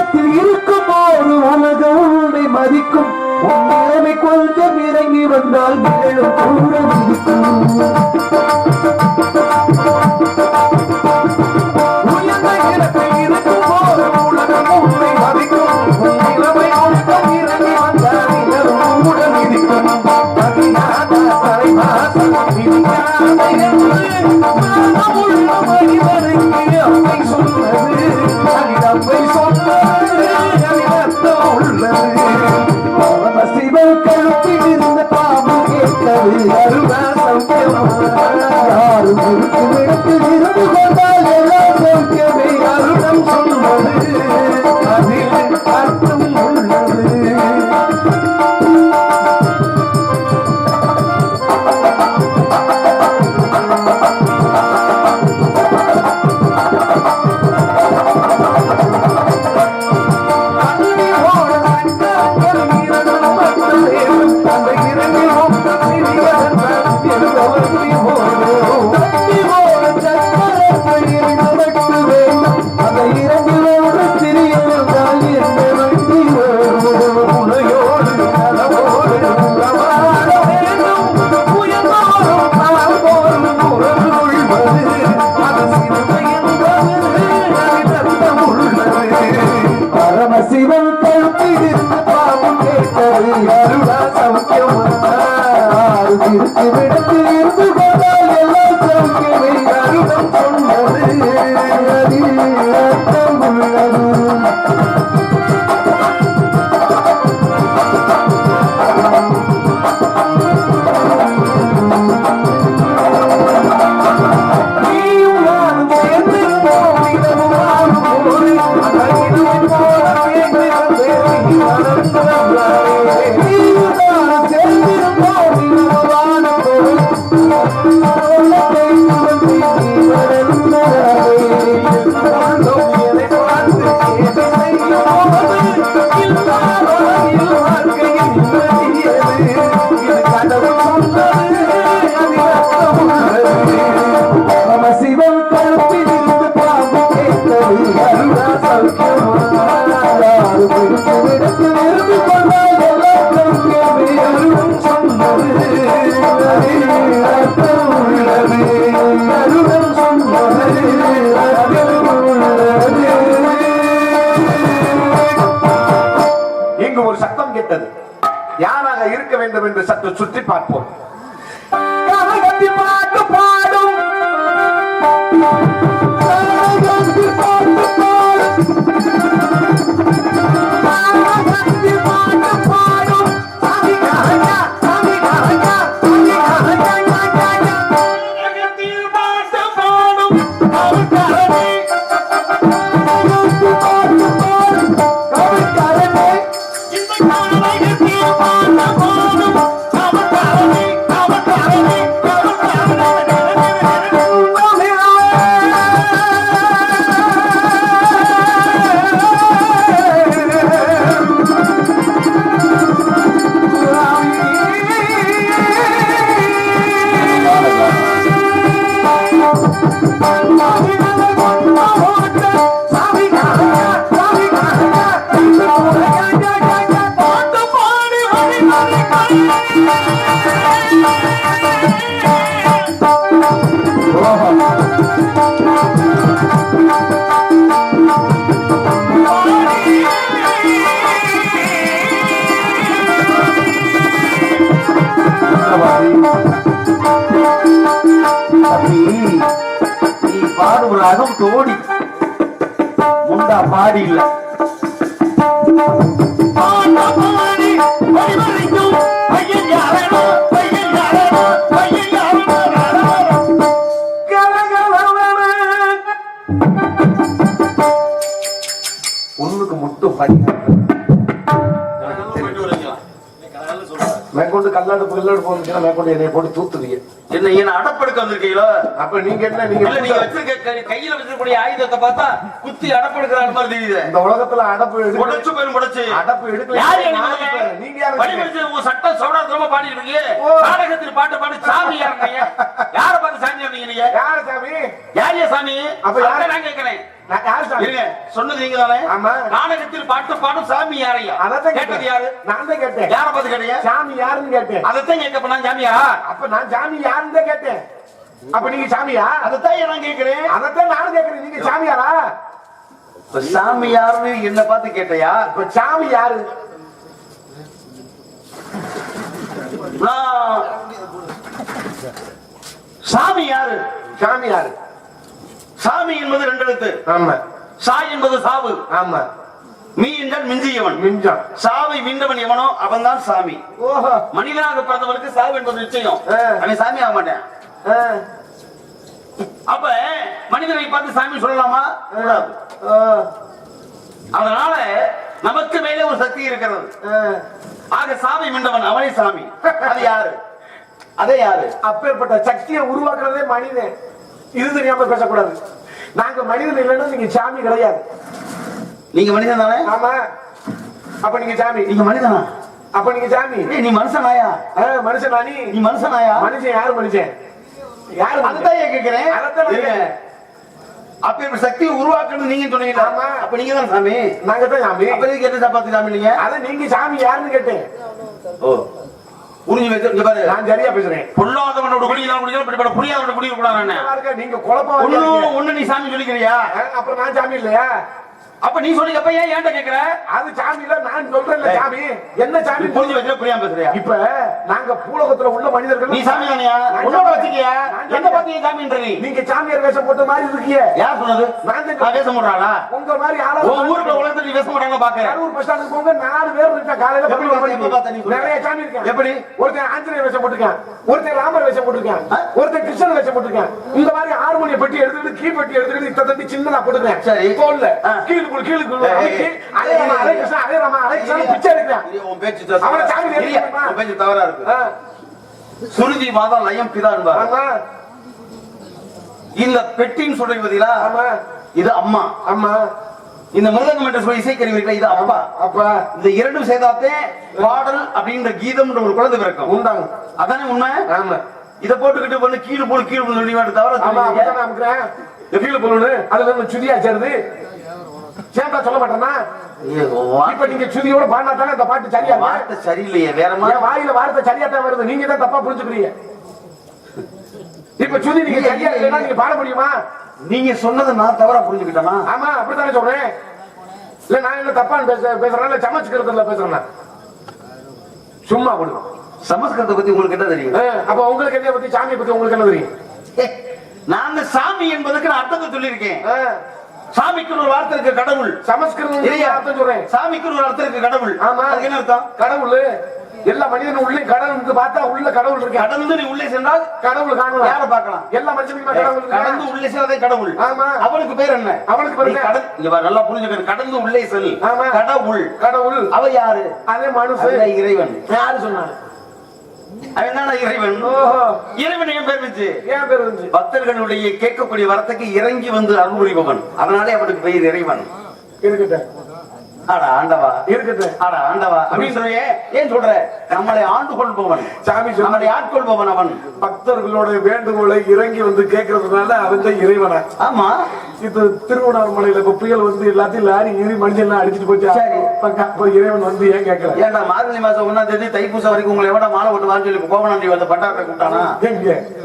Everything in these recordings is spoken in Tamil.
உலகத்தில் இருக்கும் ஒரு உலக உண்மை மதிக்கும். உன் நிலைமை கொஞ்சம் இறங்கி வந்தால் மேலும் கூட ಬಿಡು பாடுவதாகவும் தோடி. முண்டா பாடி இல்லை கல்லடுப்பு கல்லடுப்பு வந்துச்சுன்னா கொண்டு என்னை போட்டு தூத்துவீங்க என்ன என்ன அடப்படுக்க வந்திருக்கீங்களோ? அப்ப நீங்க என்ன நீங்க நீங்க வச்சிருக்க கையில வச்சிருக்கூடிய ஆயுதத்தை பார்த்தா குத்தி அடப்படுக்கிற மாதிரி தெரியுது. இந்த உலகத்துல அடப்பு முடிச்சு போய் முடிச்சு அடப்பு எடுக்கல. யாரு நீங்க யாரு படிச்சு உங்க சட்டம் சோடா திரும்ப பாடிட்டு இருக்கீங்க. நாடகத்தில் பாட்டு பாட்டு சாமி யாருங்க யார பார்த்து சாமி நீங்க? யாரு சாமி? யார் சாமி? அப்ப யார நான் கேட்கிறேன். நான் யார் சாமி? சொன்னது நீங்க தானே ஆமா பாட்டு பாடும் சாமி யாரையா? அதான் கேட்டது யாரு? நான் கேட்டேன். யார பார்த்து கேட்டீங்க? சாமி யாருன்னு கேட்டேன். அதைத்தான் கேட்க நான் சாமியா அப்ப நான் சாமி யாருன்னு தான் கேட்டேன். அப்ப நீங்க சாமியா? அதைத்தான் நான் கேட்கிறேன்? அதைத்தான் நானும் கேட்கிறேன். நீங்க சாமியாரா? இப்ப சாமி என்ன பார்த்து கேட்டையா? இப்ப சாமி யாரு? சாமி யாரு? சாமி யாரு? சாமி என்பது ரெண்டு எழுத்து. ஆமா. சா என்பது சாவு. ஆமா. மீ என்றால் மிஞ்சியவன். மிஞ்சம் சாவை மீண்டவன் எவனோ அவன்தான் சாமி. ஓஹோ. மனிதனாக பிறந்தவனுக்கு சாவு என்பது நிச்சயம். அவன் சாமி ஆக மாட்டேன். அப்ப மனிதனை பார்த்து சாமி சொல்லலாமா? கூடாது. அதனால நமக்கு மேலே ஒரு சக்தி இருக்கிறது. ஆக சாமி மீண்டவன் அவனே சாமி. அது யாரு? அதே யாரு? அப்பேற்பட்ட சக்தியை உருவாக்குறதே மனிதன். இது தெரியாம பேசக்கூடாது. நாங்க மனிதன் இல்லைன்னா நீங்க சாமி கிடையாது. நீங்க மனிதன் தானே? ஆமா. அப்ப நீங்க சாமி. நீங்க மனிதனா? அப்ப நீங்க சாமி. நீ மனுஷனாயா? ஆ, மனுஷனா நீ நீ மனுஷனாயா? மனுஷன் யாரு மனுஷன்? யாரு மனுஷன்? அதுதான் நான் இருங்க. கேட்கிறேன். அப்ப சக்தியை உருவாக்கணும் நீங்க சொன்னீங்க ஆமா. அப்ப நீங்க தான் சாமி? நாங்க தான் சாமி. அப்ப சாப்பாத்து சாமி அத நீங்க சாமி யாருன்னு கேட்டேன். ஓ. புரிஞ்சு இங்க பாரு. நான் சரியா பேசுறேன். பொல்லாதவனோட குடியெல்லாம் குடிக்கலாம் இப்படிப்பட்ட புரியாதவனோட குடிக்க கூடாது? நீங்க குழப்பம் ஒண்ணு நீ சாமி சொல்லிக்கிறியா? அப்புறம் நான் சாமி இல்லையா? அப்ப நீ சொல்லி அப்ப ஏன் ஏன்ட்ட கேக்குற? அது சாமி இல்ல நான் சொல்றேன்ல ஏய். சாமி. என்ன சாமி புரிஞ்சு வைக்கிற புரியாம பேசுறியா? இப்ப நாங்க பூலகத்துல உள்ள மனிதர்கள் நீ சாமி தானியா? உன்னோட. வச்சுக்கியா? என்ன நீ சாமின்ற நீ? நீங்க சாமியார் வேஷம் போட்ட மாதிரி இருக்கீங்க. யார் சொன்னது? நான் பேச முடியாளா உங்க மாதிரி ஆளா உன் ஊருக்குள்ள உலகத்துல நீ பேச மாட்டாங்க பாக்குறேன். கரூர் பஸ் ஸ்டாண்டுக்கு போங்க நாலு பேர் இருக்கா காலையில. நிறைய சாமி இருக்கேன் எப்படி? ஒருத்தன் ஆஞ்சநேய வேஷம் போட்டிருக்கான். ஒருத்தன் ராமர் வேஷம் போட்டிருக்கான்? ஒருத்தன் கிருஷ்ணன் வேஷம் போட்டிருக்கான். இந்த மாதிரி ஹார்மோனிய பெட்டி எடுத்துக்கிட்டு கீ பெட்டி எடுத்துக்கிட்டு இத்த தட்டி சின்னதா போட்டுருக்கேன் சரி. தோல்ல ஆ. கீழுக்குள் கீழுக்குள் ஏய், அமைக்கி, ஏய், அதே ராமா அதே கிருஷ்ணா அதே ராமா அதே கிருஷ்ணா பிச்சை எடுக்கிறேன் இரு, உன் பேச்சு தவறா- அவனை சாமி இரு, நேசிக்கிறமா? உன் பேச்சு தவறா இருக்கு. ஆ, சுருதி மாதா லயம் பிதா என்பார். ஆமா. இந்த பெட்டின்னு சொல்றீங்க பாத்தீங்களா ஆமா. இது அம்மா. ஆமா. இந்த மிருதங்கம் என்று சொல்லி இசைக்கருவி இருக்குல்ல, இது அப்பா. அப்பா. இந்த இரண்டும் சேர்ந்தாத்தே பாடல் அப்படின்ற கீதம்ன்ற ஒரு குழந்தை பிறக்கும். உண்டாங்க அதானே உண்மை? ஆமா. இத போட்டுக்கிட்டு பண்ணு கீழே போடு கீழே போடு சொல்லி தவிர. கீழே போகணும் அதுல சுதியா சேருது. சேந்தா சொல்ல மாட்டேன்னா? இப்ப நீங்க சுதியோட பாடினா தானே இந்த பாட்டு சரியா? வார்த்தை சரியில்லையே வேற மாதிரி வாயில வார்த்தை சரியா தான் வருது. நீங்க தான் தப்பா புரிஞ்சுக்கிறீங்க. இப்ப சுதி நீங்க சரியா இல்லைன்னா நீங்க பாட முடியுமா? நீங்க சொன்னதை நான் தவறா புரிஞ்சுக்கிட்டேனா? ஆமா அப்படித்தானே சொல்றேன். இல்ல நான் என்ன தப்பா பேச பேசுறேன் இல்ல சமைச்சுக்கிறதுல பேசுறேன் சும்மா கொடுங்க சமஸ்கிருதத்தை பத்தி உங்களுக்கு என்ன தெரியும்? அப்ப உங்களுக்கு என்ன பத்தி சாமியை பத்தி உங்களுக்கு என்ன தெரியும்? நாங்க சாமி என்பதுக்கு நான் அர்த்தத்தை சொல்லியிருக்கேன். சாமிக்கு ஒரு வார்த்தை இருக்கு கடவுள். சமஸ்கிருதம்? அர்த்தம் சொல்றேன். சாமிக்கு ஒரு அர்த்தம் இருக்கு கடவுள். ஆமா. அதுக்கு என்ன அர்த்தம்? கடவுள். எல்லா மனிதனும் உள்ளே கடவுள் பார்த்தா உள்ள கடவுள் இருக்கு. கடந்து நீ உள்ளே சென்றால் கடவுள் காணலாம் யாரை பார்க்கலாம்? எல்லா மனுஷனுக்குமே கடவுள். கடந்து உள்ளே செல்றதே கடவுள். ஆமா. அவனுக்கு பேர் என்ன? அவனுக்கு பேர்? கடந்து- இங்க நல்லா புரிஞ்சுக்க கடந்து உள்ளே செல். ஆமா. கடவுள். கடவுள். அவ யாரு? அதே மனுஷன். இறைவன். யாரு சொன்னாரு? என்னடா இறைவன் ஓஹோ இறைவன் ஏன் பேர் வச்சு. ஏன் பேர் இருந்துச்சு பக்தர்களுடைய கேட்கக்கூடிய வரத்துக்கு இறங்கி வந்து அருள் புரிபவன் அதனாலே அவனுக்கு பெயர் இறைவன். இருக்கட்டும். ஆடா ஆண்டவா. இருக்கட்டும். ஆடா ஆண்டவா. அப்படின்னு ஏன் சொல்ற? நம்மளை ஆண்டு கொள்பவன். சாமி நம்மளை ஆட்கொள்பவன் அவன். பக்தர்களோட வேண்டுகோளை இறங்கி வந்து கேட்கறதுனால அவன் தான் இறைவனா? ஆமா. இப்ப திருவண்ணாமலையில இப்ப புயல் வந்து எல்லாத்தையும் லாரி ஈரி மனுஷன் எல்லாம் அடிச்சிட்டு போச்சு? இறைவன் வந்து ஏன் கேட்கல? ஏன்டா மார்கழி மாசம் ஒன்னாம் தேதி தைப்பூசம் வரைக்கும் உங்களை எவ்வளவு மாலை போட்டு வாங்க சொல்லி கோவனாண்டி வந்து பட்டாரை கூப்பிட்டானா?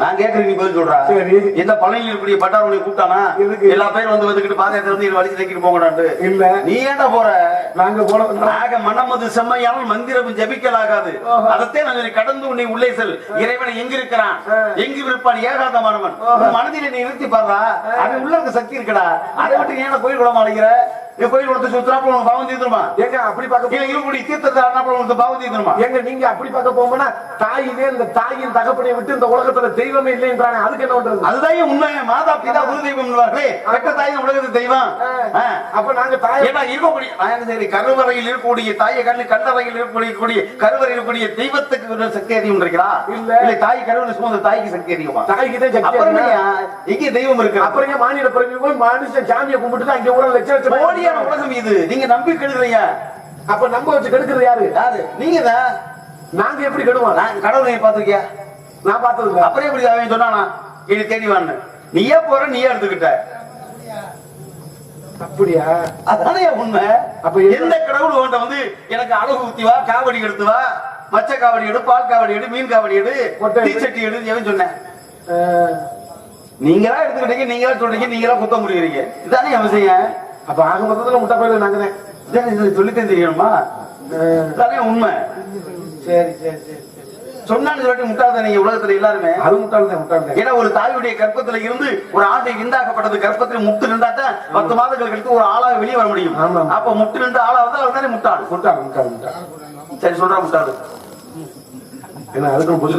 நான் கேட்கறேன் நீ பதில் சொல்றா. சரி. எந்த பழனியில் இருக்கக்கூடிய பட்டார் உன்னை கூப்பிட்டானா? எதுக்கு? எல்லா பேரும் வந்து வந்துகிட்டு பாதையத்தை வந்து இது வலிச்சு தைக்கிட்டு போங்கடான்ட்டு. இல்ல. நீ ஏன்டா போற? நாங்க போனோம் ஆக மனமது செம்மையால் மந்திரம் ஜபிக்கலாகாது. அதத்தே நான் கடந்து உன்னை உள்ளே செல். இறைவன் எங்க இருக்கிறான் ஆ. எங்கு இருப்பான்? ஏகாதமானவன் மனதிலே நீ நிறுத்தி பாடுறா அது உள்ள இருக்க சக்தி இருக்குடா அதை விட்டு ஏன் கோயில் குளம் அடைக்கிற? நீ கோயில் குளத்தை சுத்துறாப்புல உனக்கு பாவம் தீர்ந்துருமா? எங்க அப்படி பார்க்க இல்ல இருமுடி தீர்த்தத்தை ஆடினாப்புல உனக்கு பாவம் தீர்ந்துருமா? எங்க நீங்க அப்படி பார்க்க போகும்போனா தாயிலே இந்த தாயின் தகப்பனை விட்டு இந்த உலகத்துல தெய்வமே இல்லைன்றாங்க அதுக்கு என்ன பண்றது? அதுதான் உண்மை. மாதா பிதா குரு தெய்வம் பெற்ற தாய் உலகத்து தெய்வம். அப்ப நாங்க தாய் ஏன்னா இருக்கக்கூடிய சரி கருவறையில் இருக்கக்கூடிய தாயை கண்ணு கண்டறையில் இருக்கக்கூடிய கருவறையில் இருக்கக்கூடிய தெய்வத்துக்கு சக்தி அதிகம் இருக்கிறா? இல்ல. இல்ல தாய் கருவறை சுமந்த தாய்க்கு சக்தி அதிகமா தாய்க்கு தான் சக்தி அப்புறம்? எங்கே தெய்வம் இருக்கு அப்புறம் மாநில பிறகு போய் மனுஷன் சாமியை கும்பிட்டு அங்க ஊர லட்சம் லட்சம் கோடியான உலகம் இது. நீங்க நம்பி கெடுக்கிறீங்க. அப்ப நம்ப வச்சு கெடுக்கிறது யாரு? யாரு? நீங்க தான் நாங்க எப்படி கெடுவோம்? நான் கடவுளை பார்த்திருக்கியா? நான் பார்த்தது அப்புறம் எப்படி அவன் சொன்னானா? இது தேடி வான்னு. நீயே போற நீயே எடுத்துக்கிட்ட. அப்படியா? அதானே உண்மை. அப்ப எந்த கடவுள் உன்ட்ட வந்து எனக்கு அழகு ஊத்தி வா காவடி எடுத்து வா. மச்ச காவடி எடு பால் காவடி எடு மீன் காவடி எடு. எடு. தீச்சட்டி எடு எவன் சொன்னேன் நீங்களா எடுத்துக்கிட்டீங்க நீங்களா சொல்றீங்க நீங்களா குத்தம் முடிக்கிறீங்க இதானே அவசியம் அப்ப ஆக மொத்தத்துல முட்டை பயில நாங்க தான் இதானே இது சொல்லித்தான் தெரியணுமா? இதானே உண்மை. சரி சரி சரி சொன்னான்னு சொல்லிட்டு முட்டாத நீங்க உலகத்துல எல்லாருமே. அது முட்டாள் தான் முட்டாள் தான் ஏன்னா ஒரு தாயுடைய கற்பத்துல இருந்து ஒரு ஆண்டை விந்தாக்கப்பட்டது கற்பத்தில் முட்டு நின்றாதான் பத்து மாதங்கள் கழித்து ஒரு ஆளாக வெளியே வர முடியும். அப்ப முட்டு நின்று ஆளா வந்தா முட்டாள். முட்டாள் முட்டாள் முட்டாள். சரி சொல்றா முட்டாள். ஏன்னா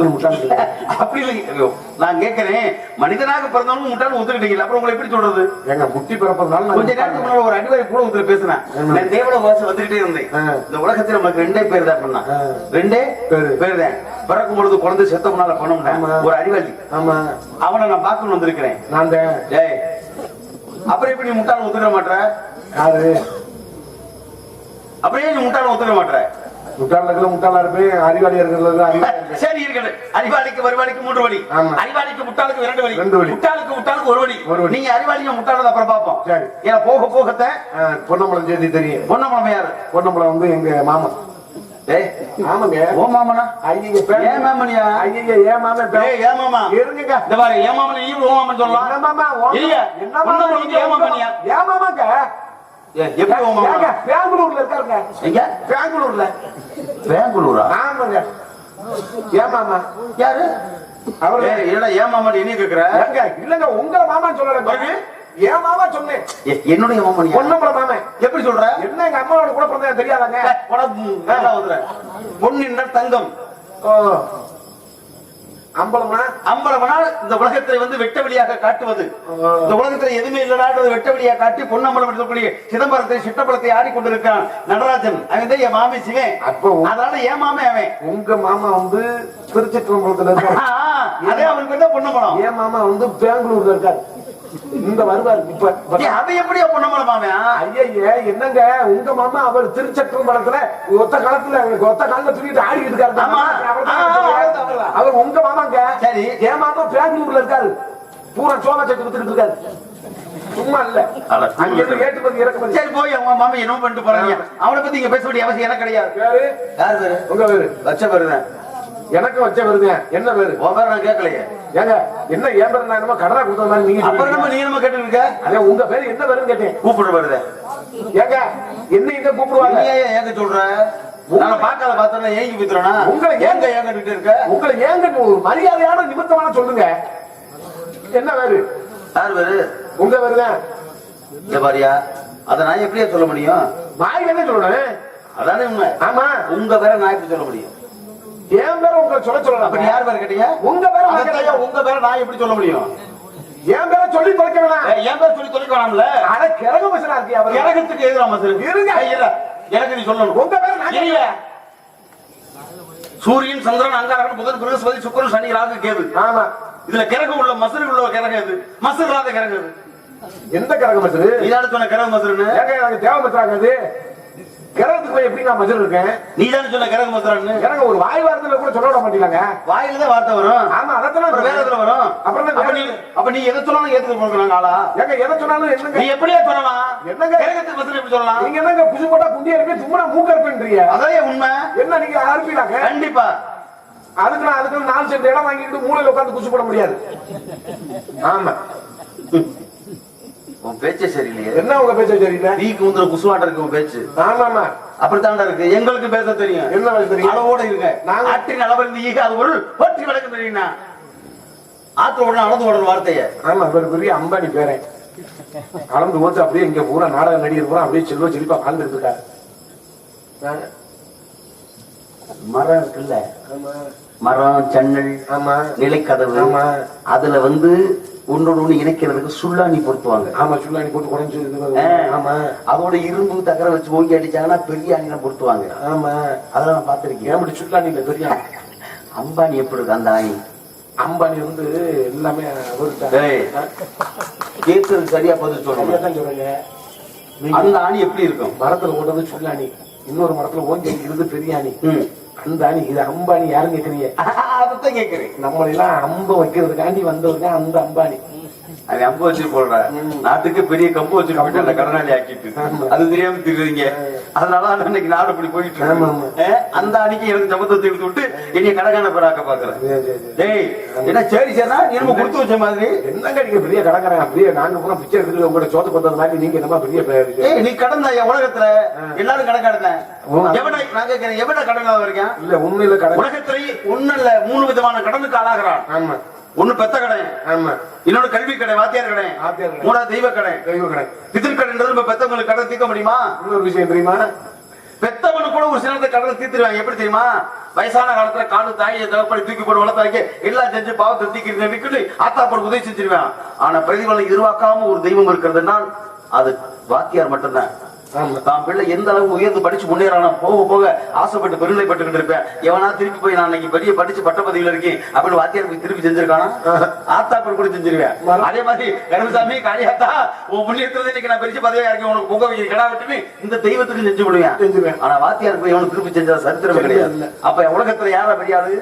முட்டாள் இல்லை அப்படி ஐயோ, நான் கேட்கிறேன். மனிதனாக பிறந்தவங்க முட்டாள் ஒத்துக்கிட்டீங்க அப்புறம் உங்களை எப்படி சொல்றது? எங்க முட்டி பிறப்பதுனால நான் கொஞ்ச நேரத்துக்கு முன்னாடி ஒரு அடிவாரி கூட ஒருத்தர் பேசினேன். நான் வாசம் வந்துகிட்டே இருந்தேன். இந்த உலகத்துல நமக்கு ரெண்டே பேர் தான் பண்ணா. ரெண்டே பேரு. தான் பிறக்கும் பொழுது குழந்தை செத்த முன்னால ஆமா. ஒரு அறிவாளி ஆமா. அவனை நான் பார்க்கணும் வந்திருக்கிறேன். நான் டேய் அப்புறம் எப்படி நீ முட்டாள் ஒத்துக்கிற மாட்டற யாரு? அப்படியே நீ முட்டாள் ஒத்துக்கிற மாட்டற முட்டாள் இருக்கிற முட்டாளா இருப்பேன் அறிவாளியா இருக்கிறது அறிவாளி இருப்பேன். சரி இருக்கட்டும். அறிவாளிக்கு வருவாளிக்கு மூன்று வழி. அறிவாளிக்கு முட்டாளுக்கு இரண்டு வழி. ரெண்டு வழி. முட்டாளுக்கு முட்டாளுக்கு ஒரு வழி. ஒரு. நீங்க அறிவாளிங்க முட்டாளத அப்புறம் பார்ப்போம். சரி. ஏன்னா போக போகத்த? பொன்னம்பலம் செய்தி தெரியும். பொன்னம்பலம் யாரு? பொன்னம்பலம் வந்து எங்க மாமன். ஆமாங்க ஓ மாமனா? ஐயங்க ஏன் மாமனியா? ஐயங்க ஏன் மாமன்? ஏய் ஏன் மாமா? இந்த பாரு ஏன் மாமன் நீ ஓ மாமன் சொல்லலாம். மாமா இல்லையா? என்ன மாமா ஏன் மாமனியா? ஏன் மாமாங்க எப்படி ஓ மாமா பெங்களூர்ல இருக்காருங்க. எங்க? பெங்களூர்ல. பெங்களூரா? ஆமாங்க. ஏன் மாமா யாரு? அவரு. ஏய் என்னடா ஏன் மாமா என்ன கேக்குற? இல்லங்க உங்க மாமா சொல்லல? ஏன் மாமா சொன்னேன். என்னுடைய மாமன் எப்படி சொல்ற? என்ன எங்க அம்மாவோட கூட பிறந்தா தெரியாதாங்க. பொன்னின்ற தங்கம். அம்பலம்னா? அம்பலவனால் இந்த உலகத்தை வந்து வெட்ட வெளியாக காட்டுவது இந்த உலகத்துல எதுவுமே இல்லடான்றது வெட்ட வெளியா காட்டி பொன்னம்பலம் இருக்கக்கூடிய சிதம்பரத்தை சிட்டம்பலத்தை ஆடிக்கொண்டிருக்கான் நடராஜன். அவன் தான் என் மாமி சிவன். அதனால ஏன் மாமே அவன். உங்க மாமா வந்து திருச்சிற்றம்பலத்துல இருக்காரு. ஆ, அதே அவனுக்கு தான் பொன்னம்பலம். என் மாமா வந்து பெங்களூர்ல இருக்காரு. இங்க வருவார். இப்ப அது எப்படியா பொன்னம்பலம் அவன்? ஐயய்ய என்னங்க? உங்க மாமா அவர் திருச்சற்றம்பலத்துல ஒத்த காலத்துல ஒத்த காலத்துல தூக்கிட்டு ஆடிக்கிட்டு இருக்காரு. அவர் உங்க மாமாங்க. சரி. என் மாமா பெங்களூர்ல இருக்காரு. பூரா சோமா சட்டு வித்துக்கிட்டு இருக்காரு. சும்மா இல்ல. அங்க இருந்து ஏற்றுமதி இறக்குமதி. சரி போய் அவங்க மாமா என்ன பண்ணிட்டு போறாங்க அவனை பத்தி இங்க பேச வேண்டிய அவசியம் எனக்கு கிடையாது. யார்? பேரு? உங்க பேரு? வச்ச பேருதான் எனக்கு வச்ச என்ன பேரு? உன் பேர் நான் கேட்கலையே. ஏங்க என்ன ஏன் பேரு நான் என்னமோ கடனா கொடுத்த மாதிரி நீங்க அப்புறம் நம்ம. நீ நம்ம கேட்டு இருக்க? அதே உங்க பேரு என்ன பேருன்னு கேட்டேன். கூப்பிடுற ஏங்க என்ன இங்க கூப்பிடுவாங்க? நீ ஏன் ஏங்க சொல்ற? நான் பார்க்காத பார்த்தா ஏங்கி வித்துறனா உங்களை ஏங்க ஏங்கிட்டு இருக்க? உங்களை ஏங்க ஒரு மரியாதையான நிமித்தமான சொல்லுங்க. என்ன பேரு? யார் பேரு? உங்க பேருதான் இந்த பாரியா அத நான் எப்படியா சொல்ல முடியும்? வாய் என்ன சொல்லணும் அதானே உண்மை. ஆமா. உங்க பேரை நான் எப்படி சொல்ல முடியும்? என் பேரை உங்களை சொல்ல சொல்லலாம் யார் பேர் கேட்டீங்க? உங்க பேரை. உங்க பேரை நான் எப்படி சொல்ல முடியும்? என் பேரை சொல்லி தொலைக்க வேணாம். என் பேர் சொல்லி தொலைக்க வேணாம்ல? அட கிழங்க மசனா இருக்கியா அவர்? கிரகத்துக்கு எதிரா மசரு இருங்க. இல்ல எனக்கு நீ சொல்லணும். உங்க பேரை நான் இல்ல கேட்டேன். சூரியன் சந்திரன் அங்காரகன் புதன் பிருகஸ்பதி சுக்கிரன் சனி ராகு கேது. ஆமா. இதுல கிரகம் உள்ள மசரு உள்ள கிரகம் எது? மசரு இல்லாத கிரகம் எது? எந்த கிழங்க மசரு நீதான சொன்ன கிரகம் மசருன்னு தேவை மசராங்க அது கிரகத்துக்கு போய் எப்படி நான் மசரு இருக்கேன்? நீதான சொன்ன கிரகம் மசருன்னு எனக்கு ஒரு வாய் வார்த்தையில கூட சொல்ல விட மாட்டீங்க வாயில தான் வார்த்தை வரும். ஆமா அதத்தான் வேற எதுல வரும். அப்புறம் நீ அப்ப நீ எதை சொன்னாலும் ஏத்துக்க போகிறாங்க ஆளா? ஏங்க எதை சொன்னாலும் என்னங்க? நீ எப்படியா சொல்லலாம்? என்னங்க? கிரகத்துக்கு மசரு எப்படி சொல்லலாம்? நீங்க என்னங்க புது போட்டா குண்டியா இருப்பீங்க சும்மா மூக்க இருப்பேன்றீங்க அதான் உண்மை. என்ன நீங்க அனுப்பிடாங்க கண்டிப்பா. அதுக்கு நான் அதுக்கு நாலு சென்ட் இடம் வாங்கிட்டு மூலையில உட்கார்ந்து குச்சி போட முடியாது. ஆமா. உன் பேச்சே சரியில்லையே. என்ன உங்க பேச்ச சரியில்லை வீக்கு முந்திர குசுவாட்ட இருக்கு உன் பேச்சு. ஆமா ஆமா அப்படித்தாண்டா இருக்கு. எங்களுக்கு பேச தெரியும். என்ன பேச தெரியும்? அளவோட இருங்க. நாங்க- ஆற்றின் அளவிலிருந்து ஈக அது ஒரு போற்றி விளக்கம் தெரியும்னா. ஆற்று உடனே அளந்து விடுற வார்த்தைய. ஆமா இவர் பெரிய அம்பானி பேரன் கலந்து போட்டு அப்படியே இங்க பூரா நாடக நடிகர் பூரா அப்படியே செல்வ செழிப்பா வாழ்ந்துட்டு இருக்காரு மரம் இருக்குல்ல? மரம் ஜன்னல் ஆமா. நிலைக்கதவு. அதுல வந்து ஒன்றோடு ஒண்ணு இணைக்கிறதுக்கு சுள்ளாணி பொருத்துவாங்க. ஆமா சுள்ளாணி போட்டு குறைஞ்சு. ஆமா. அதோட இரும்பு தகர வச்சு ஓங்கி அடிச்சாங்கன்னா பெரிய அணிலாம் பொருத்துவாங்க. ஆமா. அதெல்லாம் நான் பார்த்திருக்கேன். ஏன் இப்படி சுள்ளாணி இல்ல? பெரிய. அம்பானி எப்படி இருக்கு அந்த ஆணி? அம்பானி வந்து எல்லாமே. கேட்கறது சரியா பதில் சொல்றீங்க. அந்த ஆணி எப்படி இருக்கும்? மரத்துல ஓடுறது சுள்ளாணி. இன்னொரு மரத்துல ஓங்கி அடிக்கிறது பெரிய அணி அந்த அணி இது அம்பானி யாரும் கேக்குறீங்க? அதைத்தான் கேட்கறேன் நம்மளெல்லாம் அம்பு அம்ப வைக்கிறதுக்காண்டி வந்ததுதான் அந்த அம்பானி. அவன் அம்பு வச்சு போடுற நாட்டுக்கு பெரிய கம்பு வச்சுட்டு போயிட்டு கடனாளி ஆக்கிட்டு. அது தெரியாம திருவீங்க அதனால அன்னைக்கு நாடு இப்படி போயிட்டு இருக்கு. அந்த அன்னைக்கு எனக்கு சமத்துவத்தை எடுத்து விட்டு என்னைய கடகான பேராக்க பாக்குறேன். டேய் என்ன சரி சரினா நீ நம்ம கொடுத்து வச்ச மாதிரி? என்னங்க நீங்க பெரிய கடற்கரை அப்படியே நாங்க பூரா பிச்சை எடுத்துட்டு உங்களோட சோத்து கொண்டது மாதிரி நீங்க என்னமா பெரிய ஏய் நீ கடந்த உலகத்துல எல்லாரும் கடன் கடந்தேன். எவன நான் கேட்கிறேன் எவன கடன் இருக்கேன்? இல்ல உண்மையில கடை உலகத்துல ஒண்ணுல மூணு விதமான கடனுக்கு ஆளாகிறான். ஆமா. ஒண்ணு பெத்த கடன் ஆமா. இன்னொன்னு கல்வி கடை வாத்தியார் கடை. கடை. மூணாவது தெய்வ கடை. தெய்வ கடை. பிதிர்கடன்றது நம்ம பெத்தவங்களுக்கு கடன் தீர்க்க முடியுமா? இன்னொரு விஷயம் தெரியுமா? பெத்தவனு கூட ஒரு சிலத்தை கடனை தீர்த்துருவாங்க. எப்படி தெரியுமா? வயசான காலத்துல காலு தாயை தகப்படி தூக்கி போட்டு வளர்த்தாங்க. எல்லாம் செஞ்சு பாவத்தை தீக்கிறீங்க ஆத்தா போட்டு உதவி செஞ்சிருவேன். ஆனா பிரதிபலன் எதிர்பார்க்காம ஒரு தெய்வம் இருக்கிறதுனா அது வாத்தியார் மட்டும்தான். தான் பிள்ளை எந்த அளவு உயர்ந்து படிச்சு முன்னேறான போக போக ஆசைப்பட்டு பெருநிலைப்பட்டுக்கிட்டு இருப்பேன். எவனா திருப்பி போய் நான் இன்னைக்கு பெரிய படிச்சு பட்ட பதவியில இருக்கேன் அப்படின்னு வாத்தியார் போய் திருப்பி செஞ்சிருக்கானா? ஆத்தா பேர் கூட செஞ்சிருவேன். அதே மாதிரி கருமசாமி காளியாத்தா உன் புண்ணியத்துல இன்னைக்கு நான் பெரிய பதவியா இருக்கேன் உனக்கு பொங்க வைக்க கிடா விட்டுன்னு இந்த தெய்வத்துக்கு செஞ்சு விடுவேன். ஆனா வாத்தியார் போய் அவனுக்கு திருப்பி செஞ்சா சரித்திரம் கிடையாது. அப்ப உலகத்துல யாரா பெரிய ஆளு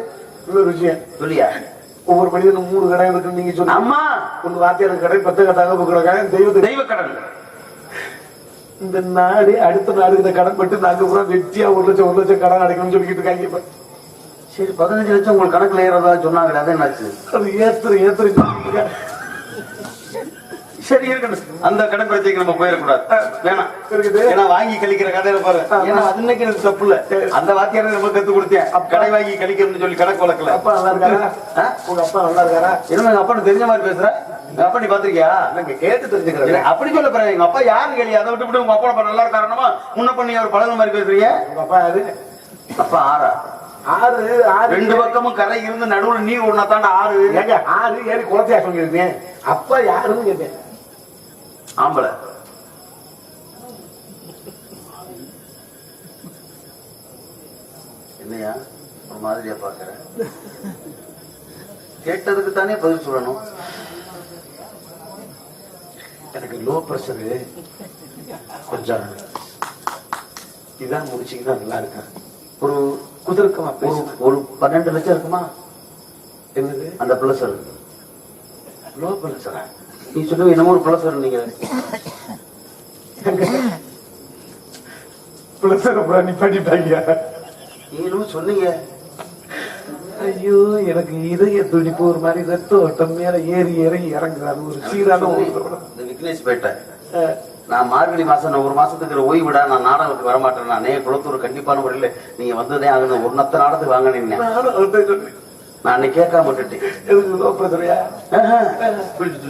சொல்லியா? ஒவ்வொரு மனிதனும் மூணு கடை இருக்குன்னு நீங்க சொல்லுங்க அம்மா! ஒண்ணு வாத்தியார் கடை பத்து கடை தெய்வத்துக்கு. தெய்வ கடன் இந்த நாடு அடுத்த நாடு இந்த கடன் பட்டு நாங்க பூரா வெற்றியா ஒரு லட்சம் ஒரு லட்சம் கடன் அடைக்கணும்னு சொல்லிக்கிட்டு இருக்காங்க இப்ப. சரி பதினஞ்சு லட்சம் உங்களுக்கு கணக்குல ஏறதா சொன்னாங்களே அது என்னாச்சு? அது சொல்லிட்டு இருக்காங்க. சரி இருக்கட்டும். அந்த கடன் பிரச்சனைக்கு நம்ம போயிடக்கூடாது. வேணாம் இருக்குது. ஏன்னா வாங்கி கழிக்கிற கதையில பாரு. ஏன்னா அது இன்னைக்கு எனக்கு தப்பு இல்ல அந்த வாத்தியாரை நம்ம கத்து கொடுத்தேன். கடை வாங்கி கழிக்கணும்னு சொல்லி கணக்கு வழக்கல அப்பா நல்லா இருக்காரா? உங்க அப்பா நல்லா இருக்காரா? என்ன அப்பா தெரிஞ்ச மாதிரி பேசுற? எங்க அப்பா நீ பாத்திருக்கியா நீங்க கேட்டு தெரிஞ்சுக்கிறேன் அப்படி சொல்ல போறேன் எங்க அப்பா யாரு கேள்வி அதை விட்டு விட்டு உங்க அப்பா நல்லா இருக்காரனமா முன்ன பண்ணி அவர் பழகுன மாதிரி பேசுறீங்க? உங்க அப்பா யாரு? அப்பா ஆறா. ஆறு ஆறு. ரெண்டு பக்கமும் கரை இருந்து நடுவுல நீர் ஒண்ணா தாண்ட ஆறு. ஏங்க ஆறு ஏறி குளத்தையா சொல்லியிருக்கேன் அப்பா யாருன்னு கேட்டேன். ஆம்பளை. என்னையா? ஒரு மாதிரியா பாக்குற கேட்டதுக்கு தானே பதில் சொல்லணும். எனக்கு லோ பிரஷரு கொஞ்சம் இதான் முடிச்சீங்கன்னா நல்லா இருக்கேன் ஒரு குதிர்க்கமா ஒரு பேசுறேன் ஒரு பன்னெண்டு லட்சம் இருக்குமா? என்னது? அந்த பிளஸர் லோ பிரஷரா நீ சொல்லுவ என்னமோ ஒரு பிளஸர் நீங்க. பிரஷர் அப்புறம் நீ என்னமோ சொன்னீங்க. ஐயோ எனக்கு இதய துடிப்பு ஒரு மாதிரி ரத்த ஓட்டம் மேல ஏறி இறங்கி இறங்குது அது ஒரு சீரான ஓட்டம். விக்னேஷ் பேட்டை நான் மார்கழி மாசம் நான் ஒரு மாசத்துக்கு ஓய்விடா நான் நாடகத்துக்கு வரமாட்டேன். நானே குளத்தூர் கண்டிப்பான முறையில் நீங்க வந்ததே ஆகணும். ஒரு நத்த நாடகத்துக்கு வாங்க நின்னேன். நானும் அதுதான் சொன்னேன். நான் அன்னைக்கு கேட்காம விட்டுட்டேன்.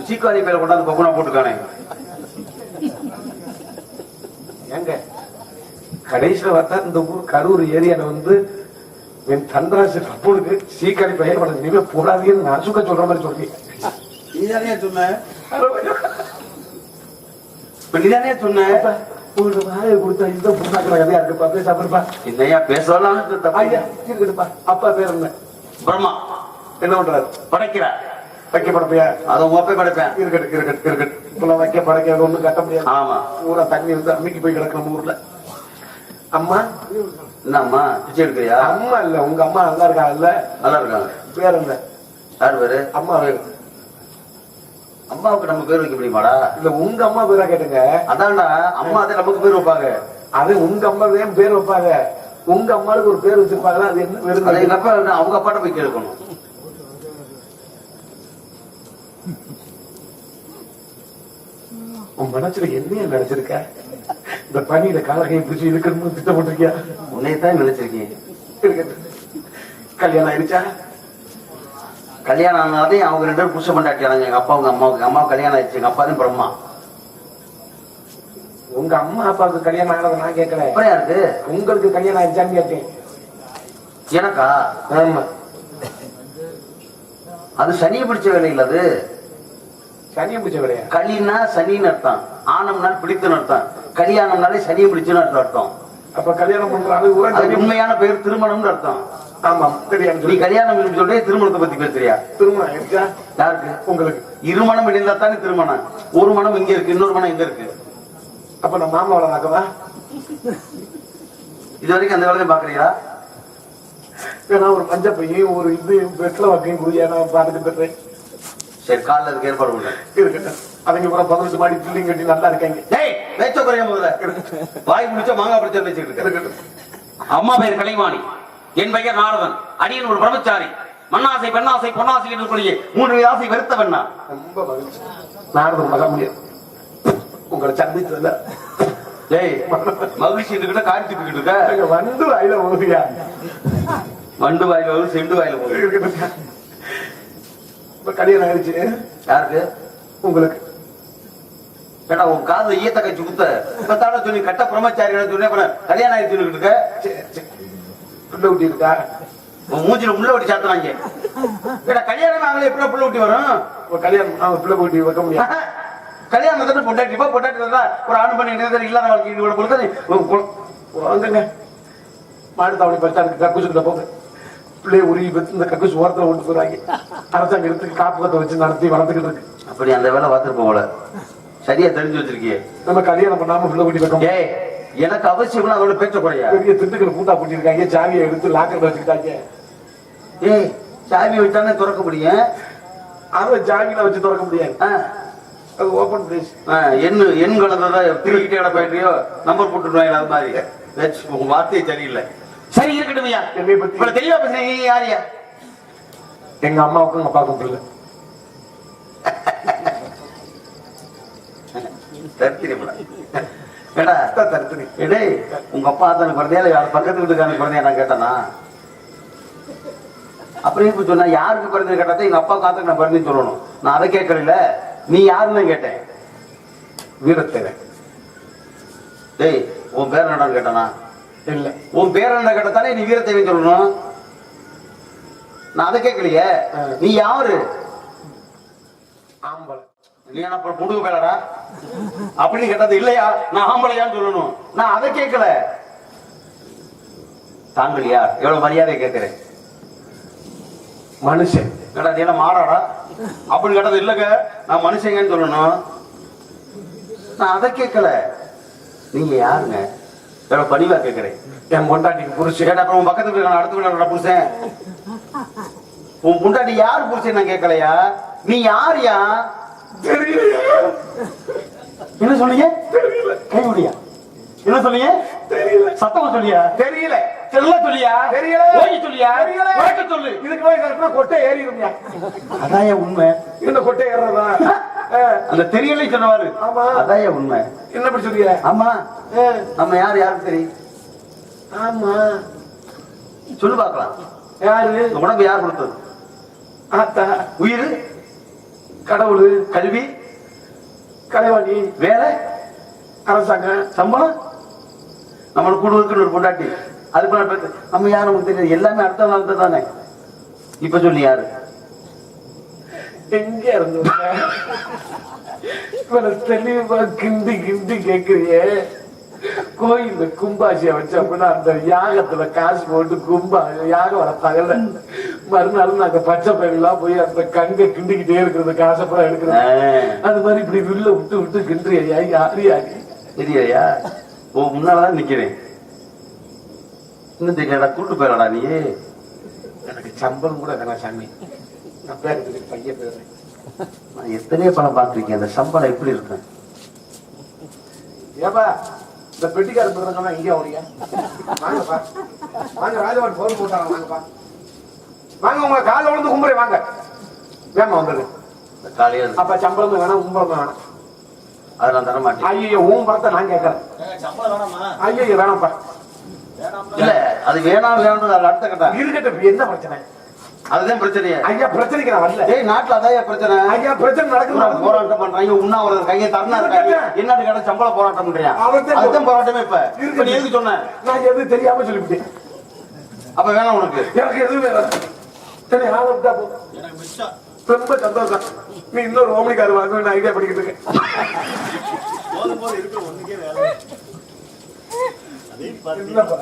சீக்காளி பேரை கொண்டாந்து பக்குனா போட்டுக்கானே. ஏங்க கடைசியில பார்த்தா இந்த ஊர் கரூர் ஏரியால வந்து என் தண்டராசி கப்பலுக்கு சீக்காளி பையன் நீவே போடாதீங்கன்னு நான் சுக்க சொல்ற மாதிரி சொல்றீங்க. நீதானே சொன்ன? இப்ப நீதானே சொன்ன ஒரு வாயை கொடுத்தா இந்த புண்ணாக்கிற கதையா இருக்குப்பா பேச அப்புறப்பா என்னையா பேசலாம்? ஐயா இருக்கட்டுப்பா அப்பா பேர் என்ன? பிரம்மா. என்ன பண்றாரு? படைக்கிற. வைக்க படப்பையா? அதை உங்க படைப்பேன். இருக்கட்டு இருக்கட்டு இருக்கட்டு இப்பெல்லாம் வைக்க படைக்க ஒண்ணும் கட்ட முடியாது. ஆமா. ஊரா தண்ணி வந்து அம்மிக்கு போய் கிடக்கணும் ஊர்ல. அம்மா? என்னம்மா? பிச்சை எடுக்கிறியா? அம்மா இல்ல உங்க அம்மா நல்லா இருக்கா இல்ல நல்லா இருக்காங்க. பேர் என்ன? யார் பேரு? அம்மா பேரு. அம்மாவுக்கு நம்ம பேர் வைக்க முடியுமாடா? இல்ல உங்க அம்மா பேரா கேட்டுங்க. அதான்டா அம்மா அதை நமக்கு பேர் வைப்பாங்க. அது உங்க அம்மா தான் பேர் வைப்பாங்க. உங்க அம்மாவுக்கு ஒரு பேர் வச்சிருப்பாங்களா? அது என்ன அதை எங்க அப்பா அவங்க அப்பாட்ட போய் கேட்கணும் உன் மனசுல என்னைய நினைச்சிருக்க? இந்த பனியில காலகையை பிடிச்சி இழுக்கணும்னு திட்டம் போட்டிருக்கியா உன்னையத்தான் நினைச்சிருக்கேன். இருக்கட்டு கல்யாணம் ஆயிடுச்சா? கல்யாணம் ஆனாதே அவங்க ரெண்டு பேரும் புருஷ பண்ணாட்டியாங்க எங்க அப்பா உங்க அம்மாவுக்கு அம்மா கல்யாணம் ஆயிடுச்சு. எங்க அப்பா தான் பிரம்மா. உங்க அம்மா அப்பாவுக்கு கல்யாணம் ஆனதை நான் கேட்கல அப்புறம் யாருக்கு உங்களுக்கு கல்யாணம் ஆயிடுச்சான்னு கேட்டேன். எனக்கா? ஆமா. அது சனியை பிடிச்ச வேலை இல்ல அது. சனியை பிடிச்ச விடையா களின்னா சனின்னு அர்த்தம். ஆனம்னால் பிடித்துன்னு அர்த்தம். கல்யாணம்னாலே சனியை பிடிச்சுன்னு அர்த்தம். அப்ப கல்யாணம் பண்ற உண்மையான பேர் திருமணம்னு அர்த்தம். ஆமா தெரியாம நீ கல்யாணம் சொல்லி திருமணத்தை பத்தி பேசுறியா? திருமணம் ஆயிடுச்சா? யாருக்கு? உங்களுக்கு. இருமணம் இணைந்தா தானே திருமணம். ஒரு மனம் இங்க இருக்கு இன்னொரு மனம் இங்க இருக்கு? அப்ப நான் மாமாவோட நாக்கவா இது வரைக்கும் அந்த வேலையை பாக்குறீங்களா? ஏன்னா ஒரு மஞ்சள் பையன் ஒரு இது வெட்டில வைக்கையும் குடியா நான் பாத்துட்டு பெற்றேன். சரி காலைல அதுக்கு ஏற்பாடு பண்ணுறேன் இருக்கட்டும். அவங்க பூரா பதினெட்டு மாடி பில்டிங் கட்டி நல்லா இருக்காங்க. டேய் பேச்ச குறைய முதல்ல. வாய் முடிச்ச மாங்காய் பிடிச்ச இருக்க. இருக்கட்டும். அம்மா பெயர் கலைவாணி. என் பெயர் நாரதன் அடியன் ஒரு பிரம்மச்சாரி. மண்ணாசை பெண்ணாசை பொன்னாசை என்று மூன்று ஆசை வெறுத்தவன் நான் ரொம்ப மகிழ்ச்சி. நாரதன் மக முடியாது உங்களை சந்தித்ததுல. டேய் மகிழ்ச்சி இருக்கிட்ட காரி துப்பிக்கிட்டு இருக்க? வந்து வாயில ஓதுயா வண்டு வாயில போகுது செண்டு வாயில போகுது கல்யாணம் ஆயிடுச்சு. யாருக்கு? உங்களுக்கு. கேட்டா உன் காது ஈயத்த கட்சி குத்த இப்ப தானே சொல்லி கட்ட பிரம்மச்சாரி சொன்னேன் கல்யாணம் சொல்லிக்கிட்டு இருக்க. பிள்ளை ஊட்டி இருக்கா? மூஞ்சில முள்ள வெட்டி சாத்துறாங்க. கேட்டா கல்யாணம் ஆகல எப்படி புள்ள ஊட்டி வரும்? உங்க கல்யாணம் நாங்க பிள்ளை ஊட்டி வைக்க முடியாது. கல்யாணம் தானே பொண்டாட்டி இப்ப பொண்டாட்டி இருந்தா ஒரு ஆண் பண்ணி நேரத்தில் இல்லாத வாழ்க்கை இவ்வளவு கொடுத்தா வந்துங்க மாடு தாவணி பச்சானுக்கு கக்கூசுக்கிட்ட போங்க. பிள்ளைய உருகி வச்சு இந்த கக்கூசு ஓரத்துல விட்டு போறாங்க. அரசாங்கம் எடுத்து காப்பகத்தை வச்சு நடத்தி வளர்த்துக்கிட்டு இருக்கு. அப்படி அந்த வேலை பார்த்துருப்ப போல. சரியா தெரிஞ்சு வச்சிருக்கியே. நம்ம கல்யாணம் பண்ணாம பிள்ளை ஊட்டி வைக்க எனக்கு அவசியம் அதோட பேச்ச குறையா? பெரிய திண்டுக்கல் பூட்டா பூட்டிருக்காங்க சாவியை எடுத்து லாக்கர்ல வச்சுக்கிட்டாங்க. ஏய் சாவி வச்சானே திறக்க முடியும்? அதை ஜாவியில வச்சு திறக்க முடியாது. ஓபன் பிளேஸ் எண்ணு எண் கலந்ததா திருக்கிட்டே கிடப்பாயிட்டியோ நம்பர் போட்டுருவாங்க அது மாதிரி. உங்க வார்த்தையே சரியில்லை. சரி இருக்கட்டும் ஐயா. இவ்வளவு தெளிவா பேசுறீங்க யாரியா எங்க அம்மாவுக்கும் எங்க அப்பாவுக்கும் பிள்ளை டேய் உங்க அப்பா தனக்கு பிறந்தே இல்ல யார் பக்கத்து வீட்டுக்காரனுக்கு பிறந்தே நான் கேட்டனா? அப்புறம் இப்ப சொன்னா யாருக்கு பிறந்தது கேட்டா எங்க அப்பா காத்துக்கு நான் பிறந்தேன்னு சொல்லணும். நான் அதை கேட்கல நீ யாருன்னு கேட்டேன். வீரத்தேவை டேய் உன் பேர் என்னடான்னு கேட்டனா? இல்ல உன் பேர் என்ன கேட்டதானே நீ வீரத்தேவின்னு சொல்லணும்? நான் அதை கேட்கலையே. நீ யாரு? ஆம்பளை. நீ என்ன அப்புறம் புடுங்க பேலடா அப்படின்னு கேட்டது இல்லையா? நான் ஆம்பளையான்னு சொல்லணும். நான் அதை கேட்கல. தாங்கள் யார்? எவ்வளவு மரியாதை கேட்கிறேன். மனுஷன். கேட்டா நீ என்ன மாடாடா அப்படின்னு கேட்டது இல்லைங்க. நான் மனுஷங்கன்னு சொல்லணும். நான் அதை கேட்கல. நீங்க யாருங்க? எவ்வளவு பணிவா கேட்கிறேன். என் பொண்டாட்டிக்கு புருஷன். கேட்டா அப்புறம் உன் பக்கத்துல வீட்டுல அடுத்த வீட்டுல புருஷன்? உன் பொண்டாட்டி யார் புருஷன் நான் கேட்கலையா? நீ யார் யா? தெரியலையா. என்ன சொன்னீங்க? கை முடியா? என்ன சொன்னீங்க? தெரியல. சத்தமா சொல்லியா? தெரியல. தெரியல சொல்லியா? தெரியல. ஓகி சொல்லியா? தெரியல. உறக்க சொல்லு. இதுக்கு போய் கரெக்டா கொட்டை ஏறிடும்யா. அதான் உண்மை. இந்த கொட்டை ஏறுறதா? அந்த தெரியலை சொன்னவாரு ஆமா. அதான் உண்மை. என்ன இப்படி சொல்றிய ஆமா. நம்ம யார் யாருக்கு தெரியும்? ஆமா. சொல்லு பார்க்கலாம். யாரு? உடம்பு யார் கொடுத்தது? ஆத்தா. உயிர்? கடவுள் கல்வி கலைவாணி வேலை அரசாங்கம் சம்பளம் நம்மளுக்கு குடும்பத்துக்கு ஒரு பொண்டாட்டி. அதுக்கு நான் நம்ம யாரும் நமக்கு தெரியாது. எல்லாமே அடுத்த நாள் தானே. இப்ப சொல்லி யாரு? எங்க இருந்து? தெளிவா கிண்டி கிண்டி கேக்குறியே? கோயில்ல கும்பாசிய வச்சு அப்படின்னா அந்த யாகத்துல காசு போட்டு கும்பா யாகம் வளர்த்தாங்கல்ல மறுநாள் நாங்க பச்சை பயிரெல்லாம் போய் அந்த கங்கை கிண்டிக்கிட்டே இருக்கிறது காசை பூரா எடுக்கிறோம் அது மாதிரி இப்படி வில்ல விட்டு விட்டு கிண்டுறியா யாரு யாரு தெரியலையா ஓ முன்னாலதான் நிக்கிறேன். இன்னும் தெரியலடா கூட்டு போயிடடா நீ எனக்கு சம்பளம் கூட வேணாம் சாமி. நான் பேருக்கு பையன் பேரு. நான் எத்தனையோ படம் பார்த்திருக்கேன். அந்த சம்பளம் எப்படி இருக்கும்? ஏப்பா இந்த பெட்டிக்கார பிறந்தவங்க இங்கே வரீங்க. வாங்கப்பா. வாங்க ராஜபாட்டு போன் போட்டாங்க வாங்கப்பா. வாங்க உங்க காலை விழுந்து கும்புறேன் வாங்க. வேமா காலையில அப்ப சம்பளம் வேணாம் உம்பளம் வேணாம். அதை நான் தர மாட்டேன். ஐயோ உன் படத்தை நான் கேட்கறேன். ஐயோ வேணாம்ப்பா. இல்ல அது வேணாம் வேணும் அடுத்த கட்டா இருக்கட்டும் என்ன பிரச்சனை? அதுதான் பிரச்சனையே. ஐயா பிரச்சனைக்கு நான் வரல. ஏய் நாட்டுல அதான் பிரச்சனை? ஐயா பிரச்சனை நடக்குது. பூரா நடக்குது. போராட்டம் பண்றாங்க. உண்ணாவிரதம் இருக்காங்க தரணா இருக்காங்க என்னது கேட்ட சம்பள போராட்டம் பண்றியா? அதுதான் போராட்டமே இப்ப. இப்ப நீ எதுக்கு சொன்ன? நான் எதுவும் தெரியாம சொல்லிவிட்டேன். அப்ப வேணாம் உனக்கு. எனக்கு எதுவும் வேணாம். சரி ஆளை விட்டா போதும் ரொம்ப சந்தோஷம். நீ இன்னொரு ஓமனி கார் வாங்க ஐடியா படிக்கிட்டு இருக்கேன். என்னப்பா?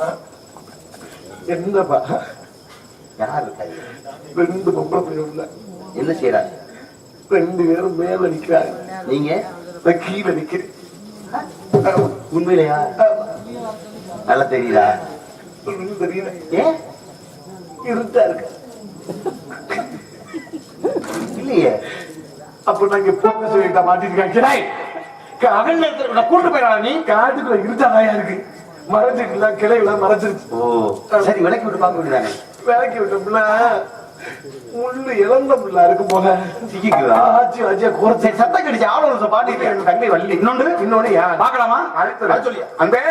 என்னப்பா? யார் இருக்காங்க ரெண்டு பொம்பளை பிள்ளை உள்ள என்ன செய்யற ரெண்டு பேரும் மேல நிக்கிறாங்க. நீங்க? நான் கீழே நிக்கிறேன். உண்மையிலையா? நல்லா தெரியுதா? தெரியல. ஏன் இருட்டா இருக்கு. இல்லையே. அப்ப நான் இங்க போக சொல்லிட்டா மாட்டிருக்கேன் அவன் கூட்டு போயிடா நீ. காட்டுக்குள்ள இருட்டாதாயா இருக்கு. மறைஞ்சிருக்குல கிளைகளை மறைஞ்சிருச்சு. ஓ சரி விளக்கி விட்டு பார்க்க வேண்டியதானே? விலக்கி விட்டோம்ல. முள்ளு இழந்த முள்ளா இருக்கும் போல. சிக்கிக்குதா? ஆச்சு ஆச்சியா குறைச்சு. சத்தம் கடிச்சு. ஆளோ நிமிஷம் பாட்டு தங்கை வள்ளி. இன்னொன்று இன்னொன்னு யார் பார்க்கலாமா? அடுத்தது சொல்லியா? அன்பே